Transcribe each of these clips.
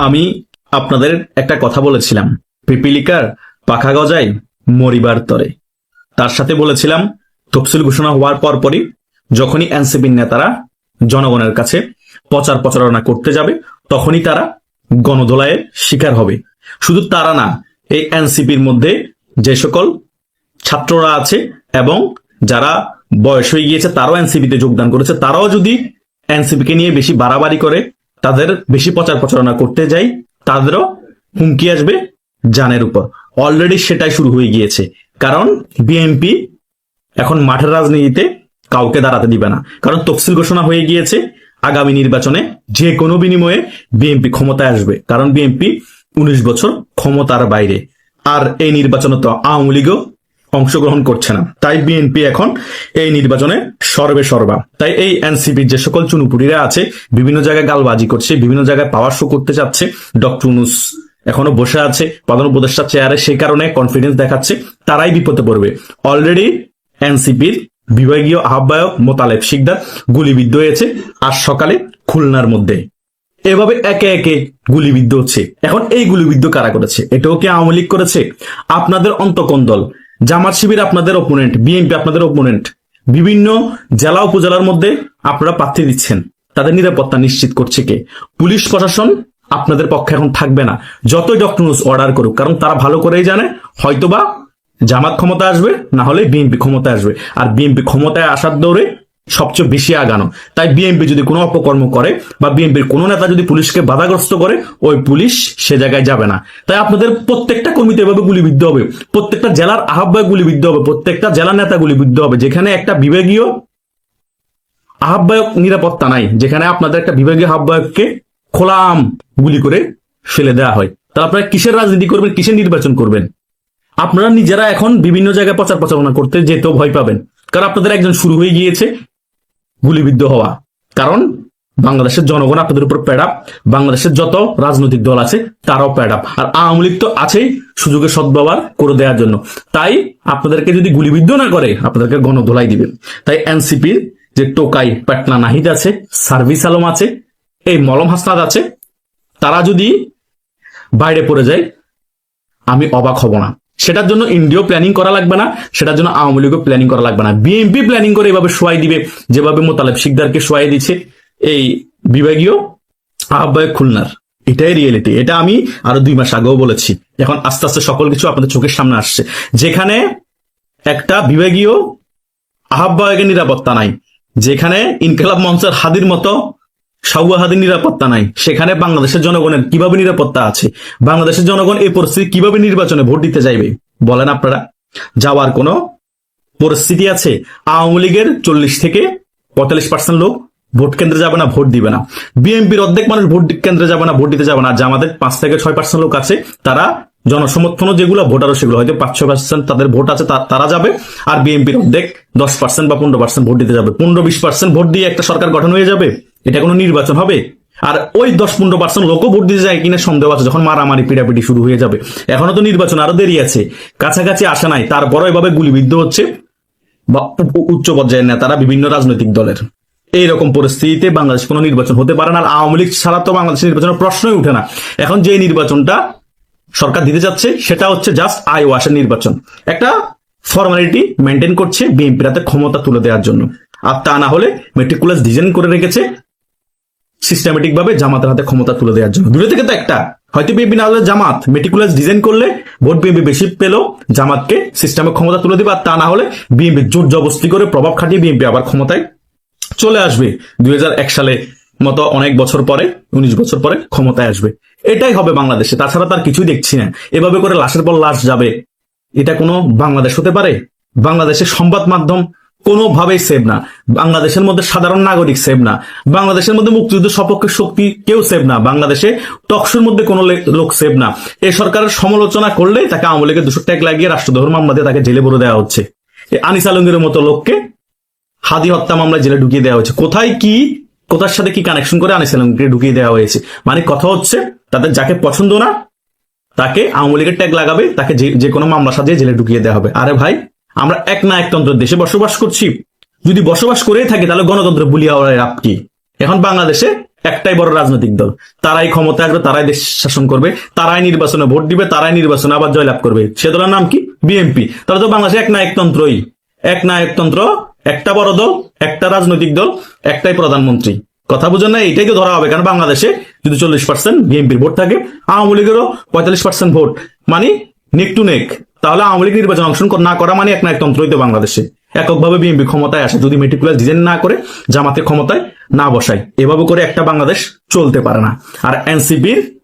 আমি আপনাদের একটা কথা বলেছিলাম। পিপিলিকার পাখা গজায় মরিবার তরে। তার সাথে বলেছিলাম, তফসিল ঘোষণা হওয়ার পরপরই যখনই এনসিপির নেতারা জনগণের কাছে প্রচার প্রচারণা করতে যাবে, তখনই তারা গণদোলায়ের শিকার হবে। শুধু তারা না, এই এনসিপির মধ্যে যে সকল ছাত্ররা আছে এবং যারা বয়স হয়ে গিয়েছে, তারাও এনসিপিতে যোগদান করেছে। তারাও যদি এনসিপিকে নিয়ে বেশি বাড়াবাড়ি করে তাদের বেশি প্রচার প্রচারণা করতে যাই, তাদেরও হুমকি আসবে জানের উপর। অলরেডি সেটাই শুরু হয়ে গিয়েছে। কারণ বিএনপি এখন মাঠের রাজনীতিতে কাউকে দাঁড়াতে দিবে না। কারণ তফসিল ঘোষণা হয়ে গিয়েছে, আগামী নির্বাচনে যে কোনো বিনিময়ে বিএনপি ক্ষমতায় আসবে। কারণ বিএনপি উনিশ বছর ক্ষমতার বাইরে। আর এই নির্বাচনে তো আওয়ামী লীগও অংশগ্রহণ করছে না। তাই বিএনপি এখন এই নির্বাচনে সর্বে সর্বা। তাই এই এনসিপির যে সকল চুনুপুটিরা আছে, বিভিন্ন জায়গায় গালবাজি করছে, বিভিন্ন জায়গায় পাওয়ার শো করতে চাচ্ছে ডক্টর উনুস এখনও বসে আছে, প্রধান উপদেষ্টা চেয়ারে সেই কারণে কনফিডেন্স দেখাচ্ছে, তারাই বিপদে পড়বে। অলরেডি এনসিপির বিভাগীয় আহ্বায়ক মোতালেব শিকদার গুলিবিদ্ধ হয়েছে আজ সকালে খুলনার মধ্যে। এভাবে একে একে গুলিবিদ্ধ হচ্ছে। এখন এই গুলিবিদ্ধ কারা করেছে? এটাও কি আওয়ামী লীগ করেছে? আপনাদের অন্তকন দল জামাত শিবির আপনাদের অপোনেন্ট বিএনপি আপনাদের অপোনেন্ট বিভিন্ন জেলা উপজেলার মধ্যে আপনারা প্রার্থী দিচ্ছেন। তাদের নিরাপত্তা নিশ্চিত করছে কে? পুলিশ প্রশাসন আপনাদের পক্ষে এখন থাকবে না। যতই ডক্টর অর্ডার করুক, কারণ তারা ভালো করেই জানে, হয়তোবা জামাত ক্ষমতা আসবে, না হলে বিএনপি ক্ষমতা আসবে। আর বিএনপি ক্ষমতায় আসার দৌড়ে সবচেয়ে বেশি আগানো। তাই বিএনপি যদি কোনো অপকর্ম করে বা বিএনপির কোনো নেতা যদি পুলিশকে বাধাগ্রস্ত করে, ওই পুলিশ সে জায়গায় যাবে না। তাই আপনাদের প্রত্যেকটা কর্মীতে এভাবে গুলিবিদ্ধ হবে। প্রত্যেকটা জেলার আহ্বায়ক গুলিবিদ্ধ হবে। প্রত্যেকটা জেলা নেতা গুলিবিদ্ধ হবে। যেখানে একটা বিভাগীয় আহ্বায়ক নিরাপত্তা নাই, যেখানে আপনাদের একটা বিভাগীয় আহ্বায়ককে খোলাম গুলি করে ফেলে দেওয়া হয়। তাহলে আপনারা কিসের রাজনীতি করবেন? কিসের নির্বাচন করবেন? আপনারা নিজেরা এখন বিভিন্ন জায়গায় প্রচার প্রচারণা করতে যেতেও ভয় পাবেন। কারণ আপনাদের একজন শুরু হয়ে গিয়েছে। গুলিবিদ্ধ হওয়া। কারণ বাংলাদেশের জনগণ আপনাদের উপর প্যাডাপ বাংলাদেশের যত রাজনৈতিক দল আছে, তারাও প্যাডাপ আর আওয়ামী লীগ তো আছেই সুযোগের সদ্ব্যবহার করে দেওয়ার জন্য। তাই আপনাদেরকে যদি গুলিবিদ্ধ না করে, আপনাদেরকে গণধোলাই দিবে তাই এনসিপির যে টোকাই পাটনা নাহিদ আছে, সার্ভিস আলম আছে, এই মলম হাসনাদ আছে, তারা যদি বাইরে পড়ে যায়, আমি অবাক হব না। সেটার জন্য ইন্ডিয়াও প্ল্যানিং করা লাগবে না, সেটার জন্য আওয়ামী লীগও প্ল্যানিং করা লাগবে না। বিএনপি প্ল্যানিং করে এভাবে সোয়াই দিবে, যেভাবে মোতালেব শিকদারকে সোয়াই দিচ্ছে, এই বিভাগীয় আহ্বায়ক খুলনার। এটাই রিয়েলিটি এটা আমি আরও দুই মাস আগেও বলেছি। এখন আস্তে আস্তে সকল কিছু আপনাদের চোখের সামনে আসছে। যেখানে একটা বিভাগীয় আহ্বায়কের নিরাপত্তা নাই, যেখানে ইনকালাব মঞ্চের হাদির মতো সাউয়া হাদির নিরাপত্তা নাই। সেখানে বাংলাদেশের জনগণের কীভাবে নিরাপত্তা আছে? বাংলাদেশের জনগণ এই পরিস্থিতি কীভাবে নির্বাচনে ভোট দিতে যাইবে বলেন আপনারা। যাওয়ার কোনো পরিস্থিতি আছে? আওয়ামী লীগের চল্লিশ থেকে পঁয়তাল্লিশ পার্সেন্ট লোক ভোট কেন্দ্রে যাবে না, ভোট দিবে না। বিএনপির অর্ধেক মানুষ ভোট কেন্দ্রে যাবে না, ভোট দিতে যাবে না। আর জামাতের পাঁচ থেকে ছয় পার্সেন্ট লোক আছে, তারা জনসমর্থনও যেগুলো, ভোটারও সেগুলো। হয়তো পাঁচ, ছয় পার্সেন্ট তাদের ভোট আছে তারা যাবে। আর বিএনপির অর্ধেক দশ পার্সেন্ট বা পনেরো পার্সেন্ট ভোট দিতে যাবে। পনেরো, বিশ পার্সেন্ট ভোট দিয়ে একটা সরকার গঠন হয়ে যাবে। এটা কোনো নির্বাচন হবে? আর ওই দশ পনেরো পার্সেন্ট লোকও ভোট দিতে যায় কিনা সন্দেহ আছে যখন মারামারি, পিটাপিটি শুরু হয়ে যাবে। এখনও তো নির্বাচন আরও দেরি আছে। কাছাকাছি আসা নাই। তারপরও এভাবে গুলিবিদ্ধ হচ্ছে বা উচ্চ পর্যায়ের নেতারা বিভিন্ন রাজনৈতিক দলের। এইরকম পরিস্থিতিতে বাংলাদেশ কোনো নির্বাচন হতে পারে না। আর আওয়ামী লীগ ছাড়া তো বাংলাদেশের নির্বাচনের প্রশ্নই উঠে না। এখন যে নির্বাচনটা সরকার দিতে যাচ্ছে, সেটা হচ্ছে জাস্ট আই ওয়াশের নির্বাচন। একটা ফর্মালিটি মেনটেন করছে বিএনপির হাতে ক্ষমতা তুলে দেওয়ার জন্য। আর তা না হলে মেট্রিকুলাস ডিজাইন করে রেখেছে সিস্টেমেটিক ভাবে জামাতের হাতে ক্ষমতা তুলে দেওয়ার জন্য। দুটো থেকে তো একটা। হয়তো বিএনপি না হলে জামাত। মেটিকুলাস ডিজাইন করলে ভোট বিএনপি বেশি পেলেও জামাতকে সিস্টেমে ক্ষমতা তুলে দিবে, আর তা না হলে বিএনপি জোর জবস্তি করে প্রভাব খাটিয়ে বিএনপি আবার ক্ষমতায় চলে আসবে। দুই হাজার এক সালে মতো অনেক বছর পরে, উনিশ বছর পরে ক্ষমতায় আসবে। এটাই হবে বাংলাদেশে। তাছাড়া তার কিছুই দেখছি না। এভাবে করে লাশের পর লাশ যাবে। এটা কোনো বাংলাদেশ হতে পারে? বাংলাদেশের সংবাদ মাধ্যম কোনোভাবেই সেভ না। বাংলাদেশের মধ্যে সাধারণ নাগরিক সেভ না। বাংলাদেশের মধ্যে মুক্তিযুদ্ধ সপক্ষে শক্তি কেউ সেভ না। বাংলাদেশে টকশোর মধ্যে কোনো লোক সেভ না। এই সরকারের সমালোচনা করলে তাকে আওয়ামী লীগের দুশো ট্যাগ লাগিয়ে রাষ্ট্রদ্রোহ মামলা দিয়ে তাকে জেলে ভরে দেওয়া হচ্ছে। আনিস আলমগীর মতো লোককে হাদি হত্যা মামলায় জেলে ঢুকিয়ে দেওয়া হয়েছে। কোথায় কি, কোথার সাথে কি কানেকশন করে আনিস আলমকে ঢুকিয়ে দেওয়া হয়েছে? মানে কথা হচ্ছে, তাদের যাকে পছন্দ না, তাকে আওয়ামী লীগের ট্যাগ লাগাবে, তাকে যে কোনো মামলা সাজিয়ে জেলে ঢুকিয়ে দেওয়া হবে। আরে ভাই আমরা এক না একতন্ত্রের দেশে বসবাস করছি। যদি বসবাস করেই থাকি, তাহলে গণতন্ত্র বুলিয়া লাভ কি? এখন বাংলাদেশে একটাই বড় রাজনৈতিক দল। তারাই ক্ষমতা আসবে, তারাই দেশ শাসন করবে, তারাই নির্বাচনে ভোট দিবে, তারাই নির্বাচনে আবার জয়লাভ করবে। সে দলের নাম কি? বিএনপি। তাহলে তো বাংলাদেশে এক নায়কতন্ত্রই এক নায়কতন্ত্র একটা বড় দল, একটা রাজনৈতিক দল, একটাই প্রধানমন্ত্রী। কথা বুঝেন না তো ধরা হবে। কারণ বাংলাদেশে যদি চল্লিশ পার্সেন্ট বিএনপির ভোট থাকে, আওয়ামী লীগেরও পঁয়তাল্লিশ পার্সেন্ট ভোট। মানে নেক টু নেক। তাহলে আওয়ামী লীগ নির্বাচন অংশগ্রহণ না করা মানে এক নায়কতন্ত্রই তো বাংলাদেশে। এককভাবে বিএনপি ক্ষমতায় আসে, যদি মেটিকুলার ডিজাইন না করে জামাতে ক্ষমতায় না বসায়। এভাবে করে একটা বাংলাদেশ চলতে পারে না। আর এনসিপির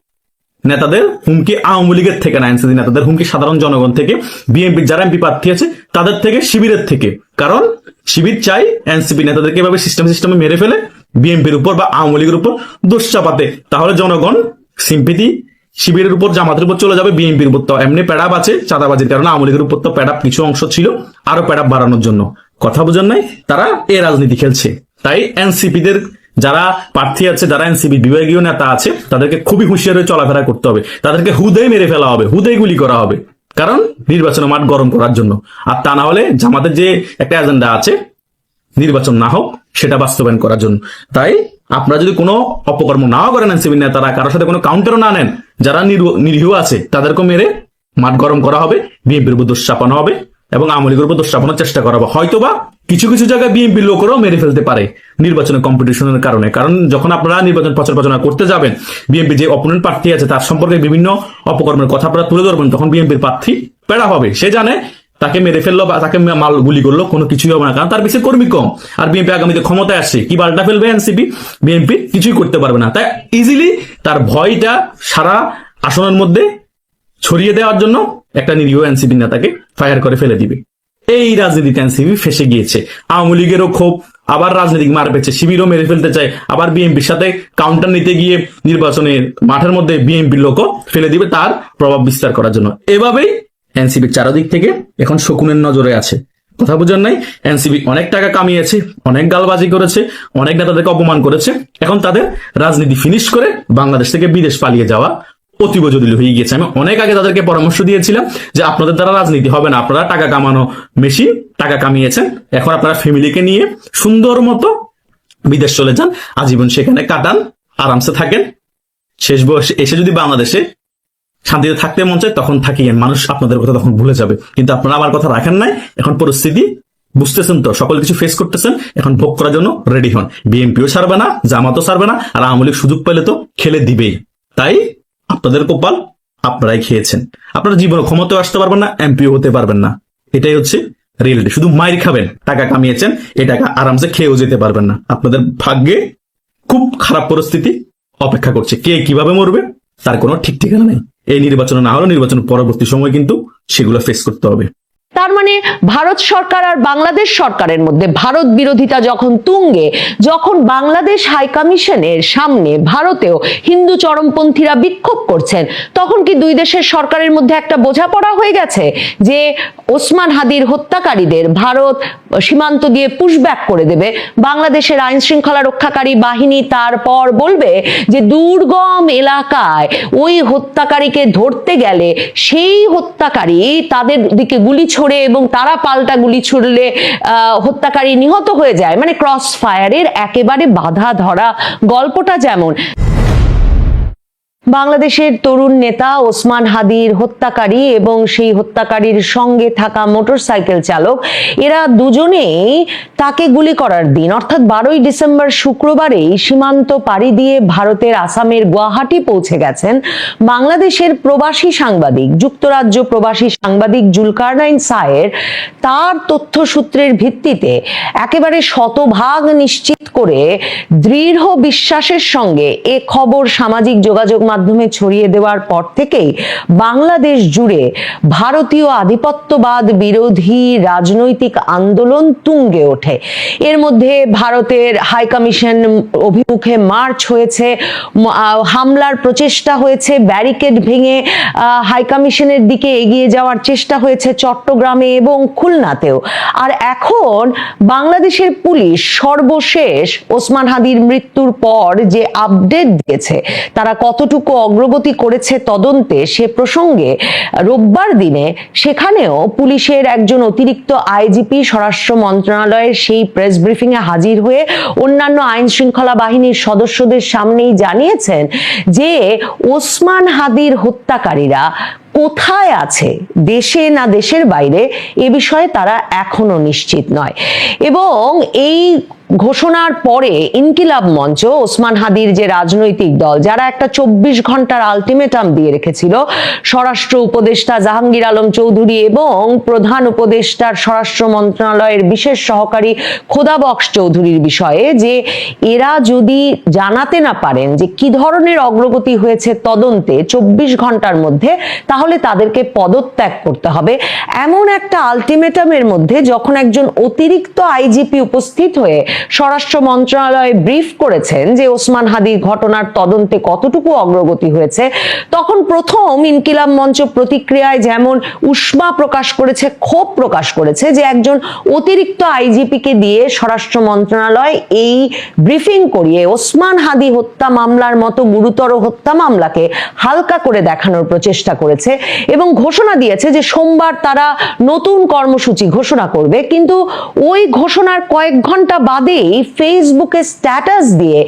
নেতাদের হুমকি আওয়ামী লীগের থেকে না। এনসিপি নেতাদের হুমকি সাধারণ জনগণ থেকে। বিএনপির যারা এমপি প্রার্থী আছে, তাদের থেকে, শিবিরের থেকে। কারণ শিবির চাই এনসিপি নেতাদেরকে এভাবে সিস্টেম সিস্টেমে মেরে ফেলে, বিএনপির উপর বা আওয়ামী লীগের উপর দোষ চাপাতে। তাহলে জনগণ সিম্পিতি শিবিরের উপর জামাতের উপর চলে যাবে, বিএনপির উপর তো এমনি প্যাডাপ আছে, চাঁদাবাজির কারণে আওয়ামী লীগের উপর তো প্যাডাপ কিছু অংশ ছিল, আরও প্যাডাপ বাড়ানোর জন্য। কথা বোঝেন নাই? তারা এ রাজনীতি খেলছে। তাই এনসিপিদের যারা প্রার্থী আছে, যারা এনসিপি বিভাগীয় নেতা আছে, তাদেরকে খুবই হুঁশিয়ার হয়ে চলাফেরা করতে হবে। তাদেরকে হুদেই মেরে ফেলা হবে, হুদেই গুলি করা হবে। কারণ নির্বাচনের মাঠ গরম করার জন্য। আর তা না হলে জামাতের যে একটা এজেন্ডা আছে, নির্বাচন না হোক, সেটা বাস্তবায়ন করার জন্য। তাই আপনারা যদি কোনো অপকর্ম নাও করেন এনসিপি নেতারা কারোর সাথে কোনো কাউন্টারও না নেন, যারা নিরু- নিরীহ আছে তাদেরকে মেরে মাঠ গরম করা হবে, বিএনপির উপর দোষ চাপানো হবে এবং আওয়ামী লীগের উপর চেষ্টা করা হবে। হয়তোবা কিছু কিছু জায়গায় বিএনপির লোকেরাও মেরে ফেলতে পারে নির্বাচনের কম্পিটিশনের কারণে। কারণ যখন আপনারা নির্বাচন প্রচার প্রচারণা করতে যাবেন, বিএনপি যে অপোনেন্ট প্রার্থী আছে, তার সম্পর্কে বিভিন্ন অপকর্মের কথা আপনারা তুলে ধরবেন, তখন বিএনপির প্রার্থী পেড়া হবে। সে জানে তাকে মেরে ফেলল বা তাকে মাল গুলি করল, কোনো কিছুই হবে না। কারণ তার বেশি কর্মী কম। আর বিএনপি আগামীতে ক্ষমতায় আসছে। কি বাল্টা ফেলবে এনসিপি? বিএনপি কিছুই করতে পারবে না। তাই ইজিলি তার ভয়টা সারা আসনের মধ্যে ছড়িয়ে দেওয়ার জন্য একটা নিরীহ এনসিপি নেতাকে ফায়ার করে ফেলে দিবে। এই রাজনীতিতে এনসিপি ফেসে গিয়েছে। আওয়ামী লীগেরও ক্ষোভ, আবার রাজনৈতিক মার পেয়েছে, শিবিরও মেরে ফেলতে চায়। আবার বিএনপির সাথে কাউন্টার নিতে গিয়ে নির্বাচনের মাঠের মধ্যে বিএনপির লোকও ফেলে দিবে তার প্রভাব বিস্তার করার জন্য। এভাবেই এনসিপির চারদিক থেকে এখন শকুনের নজরে আছে। কথা বুঝেন নাই এনসিপি অনেক টাকা কামিয়েছে, অনেক গালবাজি করেছে, অনেক নেতাদেরকে অপমান করেছে। এখন তাদের রাজনীতি ফিনিশ করে বাংলাদেশ থেকে বিদেশ পালিয়ে যাওয়া অতীব জটিল হয়ে গিয়েছে। আমি অনেক আগে তাদেরকে পরামর্শ দিয়েছিলাম যে আপনাদের দ্বারা রাজনীতি হবে না, আপনারা টাকা কামানো মেশিন টাকা কামিয়েছেন। এখন আপনারা ফ্যামিলিকে নিয়ে সুন্দর মতো বিদেশ চলে যান, আজীবন সেখানে কাটান, আরামসে থাকেন। শেষ বয়সে এসে যদি বাংলাদেশে শান্তিতে থাকতে মন চায়, তখন থাকিয়েন মানুষ আপনাদের কথা তখন ভুলে যাবে। কিন্তু আপনারা আমার কথা রাখেন নাই, এখন পরিস্থিতি বুঝতেছেন তো, সকল কিছু ফেস করতেছেন, এখন ভোগ করার জন্য রেডি হন। বিএনপিও ছাড়বে না, জামাতও ছাড়বে না, আর আওয়ামী লীগ সুযোগ পেলে তো খেলে দিবেই। তাই আপনাদের কপাল আপনারাই খেয়েছেন। আপনারা জীবনে ক্ষমতাও আসতে পারবেন না এমপিও হতে পারবেন না। এটাই হচ্ছে রিয়েলিটি শুধু মাইর খাবেন, টাকা কামিয়েছেন, এই টাকা আরামসে খেয়েও যেতে পারবেন না। আপনাদের ভাগ্যে খুব খারাপ পরিস্থিতি অপেক্ষা করছে। কে কীভাবে মরবে, তার কোনো ঠিক ঠিকানা নেই। এই নির্বাচন না হলে নির্বাচন পরবর্তী সময় কিন্তু সেগুলো ফেস করতে হবে। তার মানে ভারত সরকার আর বাংলাদেশ সরকারের মধ্যে ভারত বিরোধিতা যখন তুঙ্গে, যখন বাংলাদেশ হাই কমিশনের সামনে ভারতেও হিন্দু চরমপন্থীরা বিক্ষোভ করছেন, তখন কি দুই দেশের সরকারের মধ্যে একটা বোঝাপড়া হয়ে গেছে যে ওসমান হাদির হত্যাকারীদের ভারত সীমান্ত দিয়ে পুশব্যাক করে দেবে, বাংলাদেশের আইন শৃঙ্খলা রক্ষাকারী বাহিনী তারপর বলবে যে দুর্গম এলাকায় ওই হত্যাকারীকে ধরতে গেলে সেই হত্যাকারী তাদের দিকে গুলি ছোড়ে এবং তারা পাল্টা গুলি ছুড়লে হত্যাকারী নিহত হয়ে যায়। মানে ক্রস ফায়ারের একেবারে বাধা ধরা গল্পটা যেমন। বাংলাদেশের তরুণ নেতা ওসমান হাদির হত্যাকারী এবং সেই হত্যাকারীর সঙ্গে থাকা মোটরসাইকেল চালক, এরা দুজনেই তাকে গুলি করার দিন, অর্থাৎ বারোই ডিসেম্বর শুক্রবারেই সীমান্ত পাড়ি দিয়ে ভারতের আসামের গুয়াহাটি পৌঁছে গেছেন বাংলাদেশের প্রবাসী সাংবাদিক, যুক্তরাজ্য প্রবাসী সাংবাদিক জুলকারনাইন সায়ের। তার তথ্যসূত্রের ভিত্তিতে একেবারে শতভাগ নিশ্চিত করে দৃঢ় বিশ্বাসের সঙ্গে এ খবর সামাজিক যোগাযোগ মাধ্যমে ছড়িয়ে দেওয়ার পর থেকেই বাংলাদেশ জুড়ে ভারতীয় আধিপত্যবাদ বিরোধী রাজনৈতিক আন্দোলন তুঙ্গে ওঠে। এর মধ্যে ভারতের হাই কমিশন অভিমুখে মার্চ হয়েছে হামলার প্রচেষ্টা হয়েছে ব্যারিকেড ভেঙে আহ, হাই কমিশনের দিকে এগিয়ে যাওয়ার চেষ্টা হয়েছে চট্টগ্রামে এবং খুলনাতেও। আর এখন বাংলাদেশের পুলিশ সর্বশেষ ওসমান হাদির মৃত্যুর পর যে আপডেট দিয়েছে তারা কতটুকু কতটুকু অগ্রগতি করেছে তদন্তে, সে প্রসঙ্গে রোববার দিনে সেখানেও পুলিশের একজন অতিরিক্ত আইজিপি, স্বরাষ্ট্র মন্ত্রণালয়ের সেই প্রেস ব্রিফিং এ হাজির হয়ে অন্যান্য আইন শৃঙ্খলা বাহিনীর সদস্যদের সামনেই জানিয়েছেন যে ওসমান হাদির হত্যাকারীরা কোথায় আছে, দেশে না দেশের বাইরে, এ বিষয়ে তারা এখনও নিশ্চিত নয়। এবং এই ঘোষণার পরে ইনকিলাব মঞ্চ, ওসমান হাদির যে রাজনৈতিক দল, যারা একটা চব্বিশ ঘণ্টার আলটিমেটাম দিয়ে রেখেছিল, স্বরাষ্ট্র উপদেষ্টা জাহাঙ্গীর আলম চৌধুরী এবং প্রধান উপদেষ্টার স্বরাষ্ট্র মন্ত্রণালয়ের বিশেষ সহকারী খোদা বক্স চৌধুরীর বিষয়ে যে এরা যদি জানাতে না পারেন যে কি ধরনের অগ্রগতি হয়েছে তদন্তে চব্বিশ ঘণ্টার মধ্যে, তাহলে তাদেরকে পদত্যাগ করতে হবে। এমন একটা আলটিমেটামের মধ্যে যখন একজন অতিরিক্ত আইজিপি উপস্থিত হয়ে স্বরাষ্ট্র মন্ত্রণালয়ে ব্রিফ করেছেন যে ওসমান হাদির ঘটনার তদন্তে কতটুকু অগ্রগতি হয়েছে। তখন প্রথম ইনকিলাব মঞ্চ প্রতিক্রিয়ায় যেমন উষ্মা প্রকাশ করেছে, ক্ষোভ প্রকাশ করেছে যে একজন অতিরিক্ত আইজিপি কে দিয়ে স্বরাষ্ট্র মন্ত্রণালয় এই ব্রিফিং করিয়ে ওসমান হাদি হত্যা মামলার মতো গুরুতর হত্যা মামলাকে হালকা করে দেখানোর প্রচেষ্টা করেছে এবং ঘোষণা দিয়েছে যে সোমবার তারা নতুন কর্মসূচি ঘোষণা করবে। কিন্তু ওই ঘোষণার কয়েক ঘণ্টা বাদেই ফেসবুকে স্ট্যাটাস দিয়ে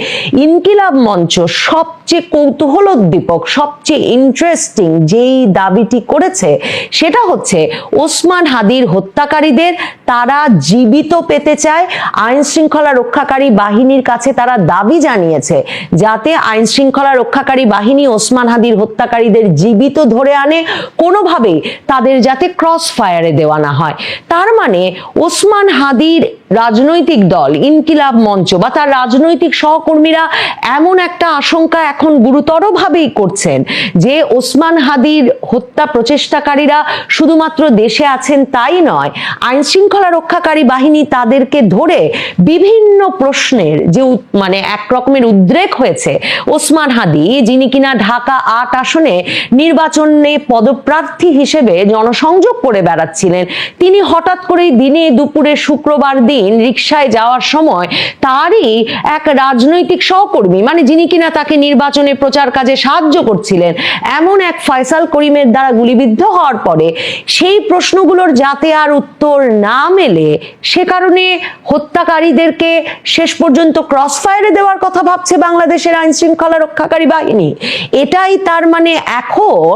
ইনকিলাব মঞ্চ সবচেয়ে কৌতূহলোদ্দীপক, সবচেয়ে ইন্টারেস্টিং যেই দাবিটি করেছে, সেটা হচ্ছে ওসমান হাদির হত্যাকারীদের তারা জীবিত পেতে চায় আইন শৃঙ্খলা রক্ষাকারী বাহিনীর কাছে তারা দাবি জানিয়েছে, যাতে আইন শৃঙ্খলা রক্ষাকারী বাহিনী ওসমান হাদির হত্যাকারীদের জীবিত ধরে আনে, কোনোভাবেই তাদের যাতে ক্রস ফায়ারে দেওয়া না হয়। তার মানে ওসমান হাদির রাজনৈতিক দল ইনকিলাব মঞ্চ বা তার রাজনৈতিক সহকর্মীরা এমন একটা আশঙ্কা এখন গুরুতরভাবেই করছেন যে ওসমান হাদির হত্যা প্রচেষ্টাকারীরা শুধুমাত্র দেশে আছেন তাই নয় আইন শৃঙ্খলা রক্ষাকারী বাহিনী তাদেরকে ধরে বিভিন্ন প্রশ্নের যে মানে এক রকমের উদ্রেক হয়েছে ওসমান হাদি, যিনি কিনা ঢাকা আট আসনে নির্বাচনে পদপ্রার্থী হিসেবে জনসংযোগ করে বেড়াচ্ছিলেন। তিনি হঠাৎ করেই দিনে দুপুরে শুক্রবার দিন রিকশায় যাওয়ার সময় তারই এক রাজনৈতিক সহকর্মী মানে যিনি কিনা তাকে নির্বাচনে প্রচার কাজে সাহায্য করছিলেন, এমন এক ফয়সাল করিমের দ্বারা গুলিবিদ্ধ হওয়ার পরে সেই প্রশ্নগুলোর যাতে আর উত্তর না মেলে, সে কারণে হত্যাকারীদেরকে শেষ পর্যন্ত ক্রস ফায়ারে দেওয়ার কথা ভাবছে বাংলাদেশের আইন শৃঙ্খলা রক্ষাকারী বাহিনী। এটাই তার মানে এখন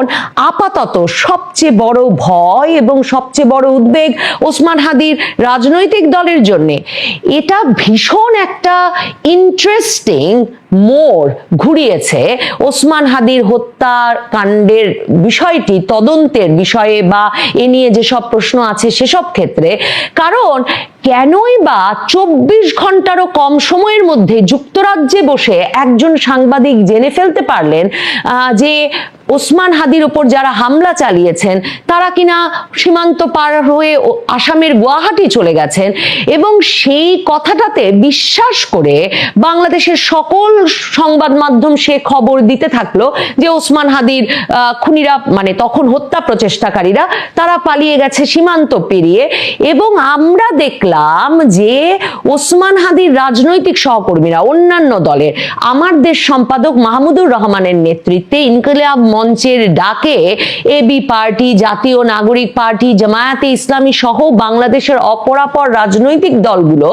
আপাতত সবচেয়ে বড় ভয় এবং সবচেয়ে বড় উদ্বেগ ওসমান হাদির রাজনৈতিক দলের জন্য। এটা ভীষণ একটা ইন্টারেস্টিং মোড় ঘুরিয়েছে। ওসমান হাদির হত্যার কাণ্ডের বিষয়টি, তদন্তের বিষয়ে বা এ নিয়ে যেসব প্রশ্ন আছে সেসব ক্ষেত্রে, কারণ কেনই বা চব্বিশ ঘন্টারও কম সময়ের মধ্যে যুক্তরাজ্যে বসে একজন সাংবাদিক জেনে ফেলতে পারলেন যে ওসমান হাদির ওপর যারা হামলা চালিয়েছেন, তারা কিনা সীমান্ত পার হয়ে আসামের গুয়াহাটি চলে গেছেন এবং সেই কথাটাতে বিশ্বাস করে বাংলাদেশের সকল সংবাদ মাধ্যম সে খবর দিতে থাকল যে ওসমান হাদির খুনিরা মানে তখন হত্যা প্রচেষ্টাকারীরা, তারা পালিয়ে গেছে সীমান্ত পেরিয়ে এবং আমরা দেখলাম যে ওসমান হাদির রাজনৈতিক সহকর্মীরা, অন্যান্য দলের, আমার দেশ সম্পাদক মাহমুদুর রহমানের নেতৃত্বে ইনকিলাব মঞ্চের ডাকে এবি পার্টি, জাতীয় নাগরিক পার্টি, জামায়াতে ইসলামী সহ বাংলাদেশের অপরাপর রাজনৈতিক দলগুলো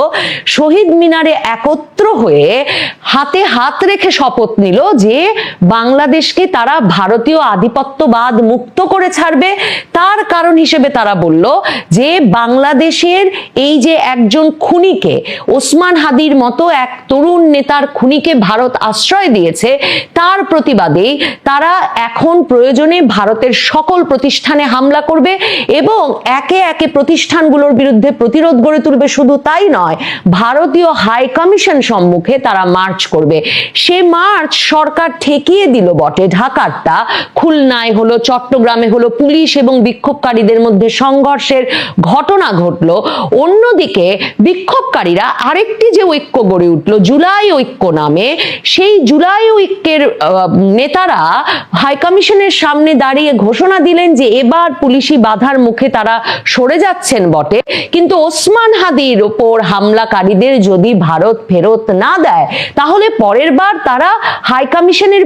শহীদ মিনারে একত্র হয়ে হাতে হাত রেখে শপথ নিল যে বাংলাদেশকে তারা ভারতীয় আধিপত্যবাদ মুক্ত করে ছাড়বে। তার কারণ হিসেবে তারা বলল যে বাংলাদেশের এই যে একজন খুনিকে, ওসমান হাদির মতো এক তরুণ নেতার খুনিকে ভারত আশ্রয় দিয়েছে, তার প্রতিবাদেই তারা এখন প্রয়োজনে ভারতের সকল প্রতিষ্ঠানে হামলা করবে এবং একে একে প্রতিষ্ঠানগুলোর বিরুদ্ধে প্রতিরোধ গড়ে তুলবে। শুধু তাই নয়, ভারতীয় হাই কমিশন সম্মুখে তারা মার্চ করবে। সে মার্চ সরকার ঠেকিয়ে দিল বটে। ঢাকারটা খুলনায় হলো, চট্টগ্রামে হলো, পুলিশ এবং বিক্ষোভকারীদের মধ্যে সংঘর্ষের ঘটনা ঘটলো। অন্যদিকে বিক্ষোভকারীরা আরেকটি যে ঐক্য গড়ে উঠল, জুলাই ঐক্য নামে, সেই জুলাই ঐক্যের নেতারা হাই কমিশনের সামনে দাঁড়িয়ে ঘোষণা দিলেন যে এবার পুলিশি বাধার মুখে তারা সরে যাচ্ছেন বটে। কিন্তু ওসমান হাদির ওপর হামলাকারীদের যদি ভারত ফেরত না দেয়, তাহলে পরের বার তারা হাই কমিশনের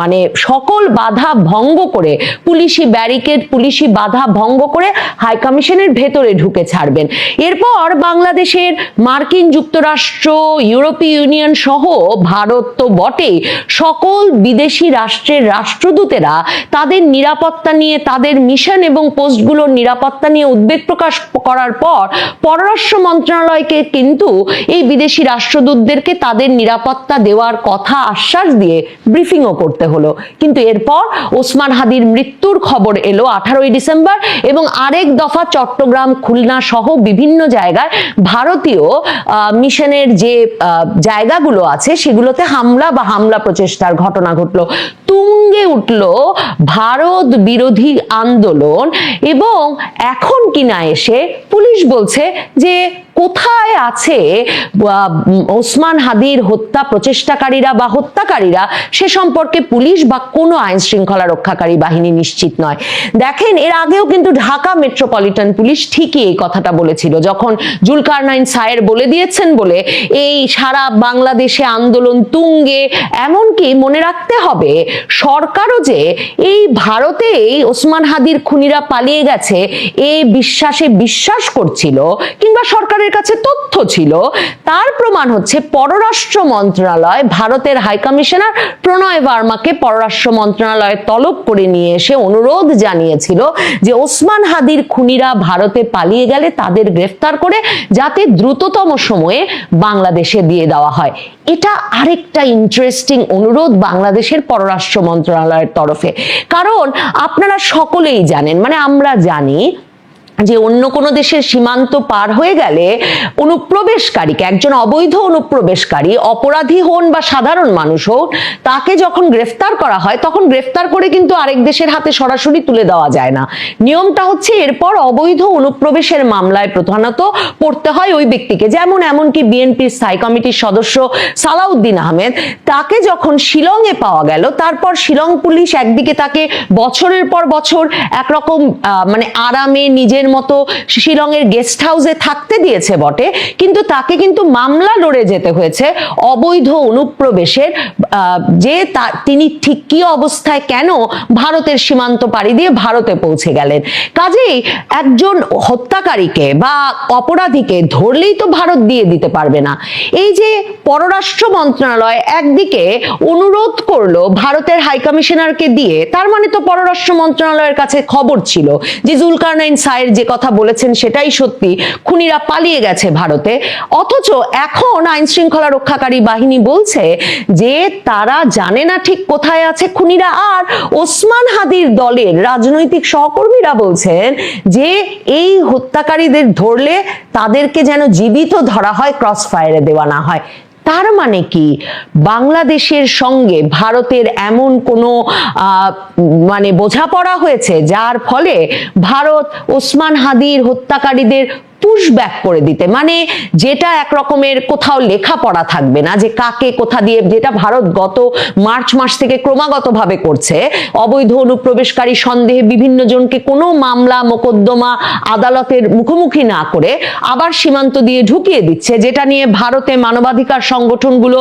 মানে সকল বাধা ভঙ্গ করে পুলিশি ব্যারিকেড পুলিশি বাধা ভঙ্গ করে হাই কমিশনের ভেতরে ঢুকে ছাড়বেন। এরপর বাংলাদেশের মার্কিন যুক্তরাষ্ট্র, ইউরোপীয় ইউনিয়ন সহ ভারত তো বটেই, সকল বিদেশি রাষ্ট্রের রাষ্ট্রদূতেরা তাদের নিরাপত্তা নিয়ে, তাদের মিশন এবং পোস্টগুলোর নিরাপত্তা নিয়ে উদ্বেগ প্রকাশ করার পর পররাষ্ট্র মন্ত্রণালয়কে কিন্তু এই বিদেশি রাষ্ট্রদূতদেরকে তাদের নিরাপত্তা দেওয়ার কথা আশ্বাস দিয়ে ব্রিফিংও করতে হলো। কিন্তু এরপর ওসমান হাদির মৃত্যুর খবর এলো আঠারোই ডিসেম্বর এবং আরেক দফা চট্টগ্রাম, খুলনা সহ বিভিন্ন জায়গায় ভারতীয় মিশনের যে জায়গাগুলো আছে সেগুলোতে হামলা বা হামলা প্রচেষ্টার ঘটনা ঘটলো। তুঙ্গে উঠল ভারত বিরোধী আন্দোলন এবং এখন কিনা এসে পুলিশ বলছে যে কোথায় আছে ওসমান হাদির হত্যা প্রচেষ্টাকারীরা বা হত্যাকারীরা সে সম্পর্কে পুলিশ বা কোনো আইন শৃঙ্খলা রক্ষাকারী বাহিনী নিশ্চিত নয়। দেখেন, এর আগেও কিন্তু ঢাকা মেট্রোপলিটন পুলিশ ঠিকই এই কথাটা বলেছিল, যখন জুলকারনাইন সায়ের বলে দিয়েছেন বলে এই সারা বাংলাদেশে আন্দোলন তুঙ্গে, এমনকি মনে রাখতে হবে সরকারও যে এই ভারতেই ওসমান হাদির খুনিরা পালিয়ে গেছে এই বিশ্বাসে বিশ্বাস করছিল, কিংবা সরকারের কাছে তথ্য ছিল, তার প্রমাণ হচ্ছে পররাষ্ট্র মন্ত্রণালয় ভারতের হাই কমিশনার প্রণয় বার্মাকে পররাষ্ট্র মন্ত্রণালয়ে তলব করে নিয়ে এসে অনুরোধ জানিয়েছিল যে ওসমান হাদির খুনিরা ভারতে পালিয়ে গেলে তাদের গ্রেফতার করে যাতে দ্রুততম সময়ে বাংলাদেশে দিয়ে দেওয়া হয়। এটা আরেকটা ইন্টারেস্টিং অনুরোধ বাংলাদেশের পররাষ্ট্র মন্ত্রণালয়ের তরফে। কারণ আপনারা সকলেই জানেন মানে আমরা জানি যে অন্য কোনো দেশের সীমান্ত পার হয়ে গেলে অনুপ্রবেশকারীকে, একজন অবৈধ অনুপ্রবেশকারী, অপরাধী হন বা সাধারণ মানুষ হোক, তাকে যখন গ্রেফতার করা হয়, তখন গ্রেফতার করে কিন্তু আরেক দেশের হাতে সরাসরি তুলে দেওয়া যায় না। নিয়মটা হচ্ছে এরপর অবৈধ অনুপ্রবেশের মামলায় প্রধানত পড়তে হয় ওই ব্যক্তিকে। যেমন এমনকি বিএনপির স্থায়ী কমিটির সদস্য সালাউদ্দিন আহমেদ, তাকে যখন শিলংয়ে পাওয়া গেল, তারপর শিলং পুলিশ একদিকে তাকে বছরের পর বছর একরকম মানে আরামে নিজের মতো শিলংয়ের গেস্ট হাউসে থাকতে দিয়েছে বটে, কিন্তু তাকে কিন্তু মামলা লড়ে যেতে হয়েছে অবৈধ অনুপ্রবেশের যে তিনি ঠিক কি অবস্থায় কেন ভারতের সীমান্ত পাড়ি দিয়ে ভারতে পৌঁছে গেলেন। কাজেই একজন হত্যাকারীকে বা অপরাধীকে ধরলেই তো ভারত দিয়ে দিতে পারবে না। এই যে পররাষ্ট্র মন্ত্রণালয় একদিকে অনুরোধ করল ভারতের হাই কমিশনারকে দিয়ে, তার মানে তো পররাষ্ট্র মন্ত্রণালয়ের কাছে খবর ছিল যে জুলকারনাইন সায়ের যে কথা বলেছেন সেটাই সত্যি। খুনিরা পালিয়ে গেছে ভারতে। অথচ এখন আইন শৃঙ্খলা রক্ষাকারী বাহিনী বলছে যে তারা জানে না ঠিক কোথায় আছে খুনিরা। আর ওসমান হাদির দলের রাজনৈতিক সহকর্মীরা বলছেন যে এই হত্যাকারীদের ধরলে তাদেরকে যেন জীবিত ধরা হয় ক্রস ফায়ারে দেওয়া না হয়। তার মানে কি? বাংলাদেশের সঙ্গে ভারতের এমন কোনো মানে বোঝাপড়া হয়েছে যার ফলে ভারত ওসমান হাদির হত্যাকারীদের পুশ ব্যাক করে দিতে। মানে যেটা এক রকমের কোথাও লেখাপড়া থাকবে না যে কাকে কোথা দিয়ে যেটা ভারত গত মার্চ মাস থেকে ক্রমাগতভাবে করছে। অবৈধ অনুপ্রবেশকারী সন্দেহে বিভিন্ন জনকে কোনো মামলা, মোকদ্দমা আদালতের মুখোমুখি না করে আবার সীমান্ত দিয়ে ঢুকিয়ে দিচ্ছে, যেটা নিয়ে ভারতে মানবাধিকার সংগঠনগুলো,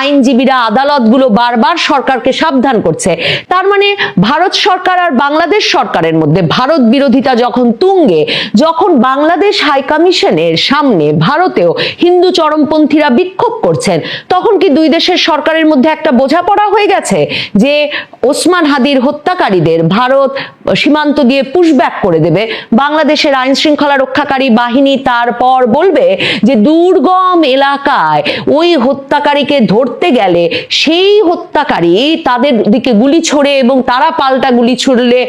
আইনজীবীরা, আদালতগুলো বারবার সরকারকে সাবধান করছে। তার মানে ভারত সরকার আর বাংলাদেশ সরকারের মধ্যে ভারত বিরোধিতা যখন তুঙ্গে, যখন বাংলাদেশ হাই কমিশনের সামনে ভারতেও হিন্দু চরমপন্থীরা বিক্ষোভ করছেন। তখন কি দুই দেশের সরকারের মধ্যে একটা বোঝাপড়া হয়ে গেছে যে ওসমান হাদির হত্যাকারীদের ভারত সীমান্ত দিয়ে পুশব্যাক করে দেবে? বাংলাদেশের আইন শৃঙ্খলা রক্ষাকারী বাহিনী তারপর বলবে যে দুর্গম এলাকায় ওই হত্যাকারীকে ধরতে গেলে সেই হত্যাকারী তাদের দিকে গুলি ছোড়ে এবং তারা পাল্টা গুলি ছুড়লে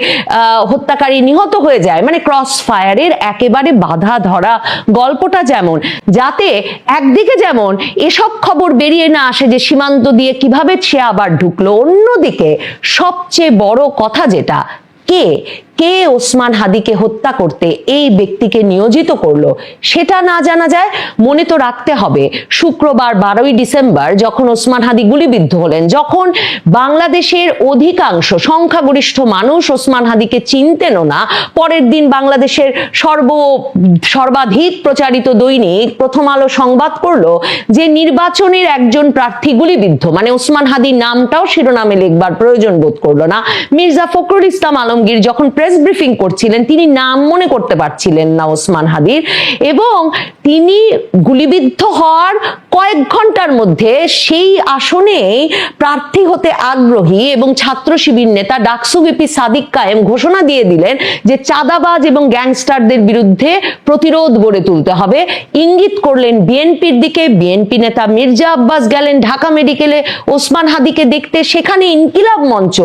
হত্যাকারী নিহত হয়ে যায়। মানে ক্রস ফায়ারের একেবারে বাধা ধরা গল্পটা যেমন, যাতে একদিকে যেমন এসব খবর বেরিয়ে না আসে যে সীমান্ত দিয়ে কীভাবে সে আবার ঢুকলো, অন্যদিকে সবচেয়ে বড় কথা যেটা, কে কে ওসমান হাদিকে হত্যা করতে এই ব্যক্তিকে নিয়োজিত করল, সেটা না জানা যায়। মনে তো রাখতে হবে, শুক্রবার বারোই ডিসেম্বর যখন ওসমান হাদি গুলিবিদ্ধ হলেন, যখন বাংলাদেশের অধিকাংশ সংখ্যাগরিষ্ঠ মানুষ ওসমান হাদিকে চিনতেনও না, পরের দিন বাংলাদেশের সর্ব, সর্বাধিক প্রচারিত দৈনিক প্রথম আলো সংবাদ করল যে নির্বাচনের একজন প্রার্থী গুলিবিদ্ধ মানে ওসমান হাদির নামটাও শিরোনামে লিখবার প্রয়োজন বোধ করল না। মির্জা ফখরুল ইসলাম আলমগীর যখন প্রেস ব্রিফিং করছিলেন, তিনি নাম মনে করতে পারছিলেন না ওসমান হাদির এবং তিনি গুলিবিদ্ধ হওয়ার কয়েক ঘণ্টার মধ্যে সেই আসনে প্রার্থী হতে আগ্রহী এবং ছাত্র শিবির নেতা ডাকসু বিপি সাদিক কায়েম ঘোষণা দিয়ে দিলেন যে চাঁদাবাজ এবং গ্যাংস্টারদের বিরুদ্ধে প্রতিরোধ গড়ে তুলতে হবে। ইঙ্গিত করলেন বিএনপির দিকে, বিএনপি নেতা মির্জা আব্বাস গেলেন ঢাকা মেডিকেলে, ওসমান হাদিকে দেখতে সেখানে ইনকিলাব মঞ্চ,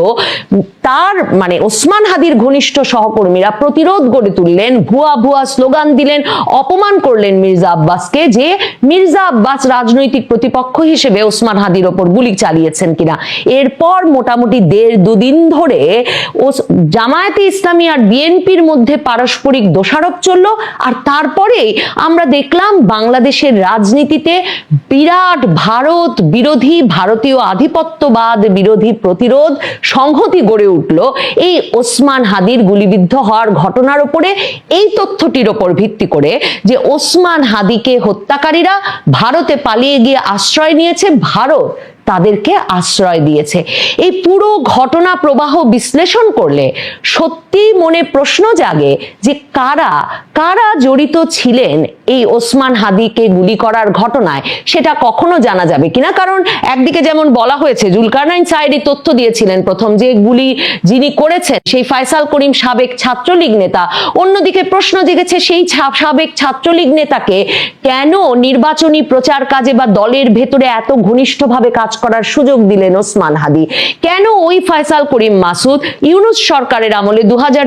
তার মানে ওসমান হাদির ঘনিষ্ঠ সহকর্মীরা প্রতিরোধ গড়ে তুললেন, ভুয়া ভুয়া স্লোগান দিলেন, অপমান করলেন মির্জা আব্বাসকে যে মির্জা আব্বাস রাজনৈতিক প্রতিপক্ষ হিসেবে ওসমান হাদির ওপর গুলি চালিয়েছেন কিনা। এরপর মোটামুটি দেড় দুদিন ধরে ওস- জামায়াতে ইসলামী আর বিএনপির মধ্যে পারস্পরিক দোষারোপ চলল, আর তারপরে আমরা দেখলাম বাংলাদেশের রাজনীতিতে বিরাট ভারত বিরোধী, ভারতীয় আধিপত্যবাদ বিরোধী প্রতিরোধ সংহতি গড়ে উঠল। এই ওসমান হাদির গুলিবিদ্ধ হওয়ার ঘটনার উপরে এই তথ্যটির ওপর ভিত্তি করে যে ওসমান হাদিকে হত্যাকারীরা ভারতে পালিয়ে গিয়ে আশ্রয় নিয়েছে, ভারত তাদেরকে আশ্রয় দিয়েছে। এই পুরো ঘটনা প্রবাহ বিশ্লেষণ করলে সত্যি মনে প্রশ্ন জাগে যে কারা কারা জড়িত ছিলেন এই ওসমান হাদিকে গুলি করার ঘটনায়? সেটা কখনো জানা যাবে কিনা? কারণ একদিকে যেমন বলা হয়েছে, জুলকারনাইন সাইডি তথ্য দিয়েছিলেন প্রথম যে গুলি যিনি করেছেন, সেই ফয়সাল করিম সাবেক ছাত্রলীগ নেতা। অন্যদিকে প্রশ্ন জেগেছে সেই সাবেক ছাত্রলীগ নেতাকে কেন নির্বাচনী প্রচার কাজে বা দলের ভেতরে এত ঘনিষ্ঠভাবে কাজ করার সুযোগ দিলেন ওসমান হাদি। কেন ওই ফয়সাল করিম মাসুদ? ইউনুস সরকারের আমলে দু হাজার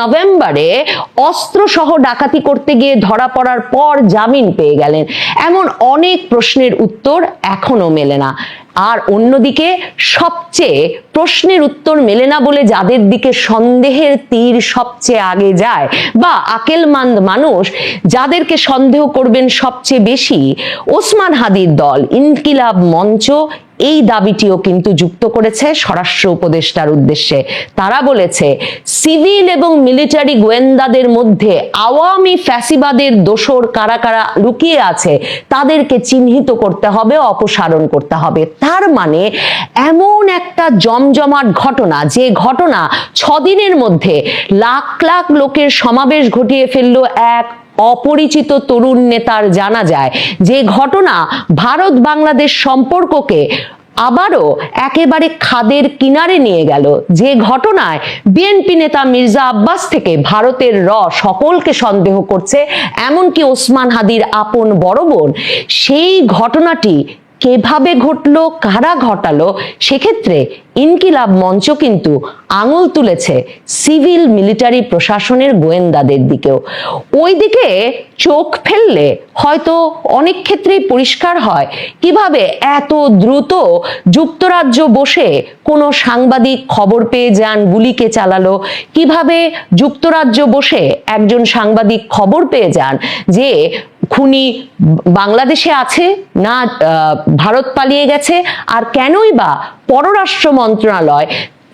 নভেম্বরে অস্ত্র সহ ডাকাতি করতে গিয়ে ধরা পড়ার পর জামিন পেয়ে গেলেন। এমন অনেক প্রশ্নের উত্তর এখনও মেলে না। আর অন্যদিকে সবচেয়ে প্রশ্নের উত্তর মেলে না বলে যাদের দিকে সন্দেহের তীর সবচেয়ে আগে যায় বা আকেলমান্দ মানুষ যাদেরকে সন্দেহ করবেন সবচেয়ে বেশি ওসমান হাদির দল, ইনকিলাব মঞ্চ এই দাবিটিও কিন্তু যুক্ত করেছে স্বরাষ্ট্র উপদেষ্টার উদ্দেশ্যে। তারা বলেছে, সিভিল এবং মিলিটারি গোয়েন্দাদের মধ্যে আওয়ামী ফ্যাসিবাদের দোসর কারা কারা লুকিয়ে আছে, তাদেরকে চিহ্নিত করতে হবে, অপসারণ করতে হবে। তার মানে এমন একটা জমজমাট ঘটনা, যে ঘটনা ছদিনের মধ্যে লাখ লাখ লোকের সমাবেশ ঘটিয়ে ফেলল এক অপরিচিত তরুণ নেতার জানা যায়। যে ঘটনা ভারত বাংলাদেশ সম্পর্ককে আবারও একেবারে খাদের কিনারে নিয়ে গেল। যে ঘটনায় বিএনপি নেতা মির্জা আব্বাস থেকে ভারতের র সকলকে সন্দেহ করছে, এমনকি ওসমান হাদির আপন বড় বোন। সেই ঘটনাটি কীভাবে ঘটলো, কারা ঘটালো, সেক্ষেত্রে ইনকিলাব মঞ্চ কিন্তু আঙুল তুলেছে সিভিল মিলিটারি প্রশাসনের গোয়েন্দাদের দিকেও। ওই দিকে চোখ ফেললে হয়তো অনেক ক্ষেত্রেই পরিষ্কার হয় কীভাবে এত দ্রুত যুক্তরাজ্য বসে কোনো সাংবাদিক খবর পেয়ে যান, গুলিকে চালালো, কীভাবে যুক্তরাজ্য বসে একজন সাংবাদিক খবর পেয়ে যান যে খুনি বাংলাদেশে আছে না ভারত পালিয়ে গেছে আর কেনই বা পররাষ্ট্র মন্ত্রণালয়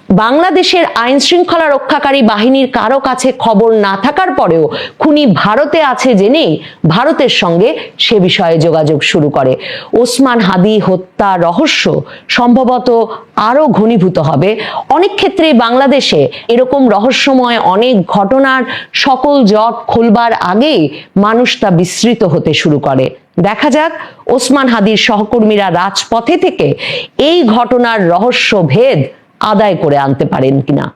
বাংলাদেশের আইন শৃঙ্খলা রক্ষাকারী বাহিনীর কারও কাছে খবর না থাকার পরেও খুনি ভারতে আছে জেনেই ভারতের সঙ্গে সে বিষয়ে যোগাযোগ শুরু করে। ওসমান হাদি হত্যা রহস্য সম্ভবত আরও ঘনীভূত হবে। অনেক ক্ষেত্রে বাংলাদেশে এরকম রহস্যময় অনেক ঘটনার সকল জট খুলবার আগেই মানুষ তা বিস্তৃত হতে শুরু করে। দেখা যাক ওসমান হাদির সহকর্মীরা রাজপথে থেকে এই ঘটনার রহস্য ভেদ আদায় করে আনতে পারেন কিনা?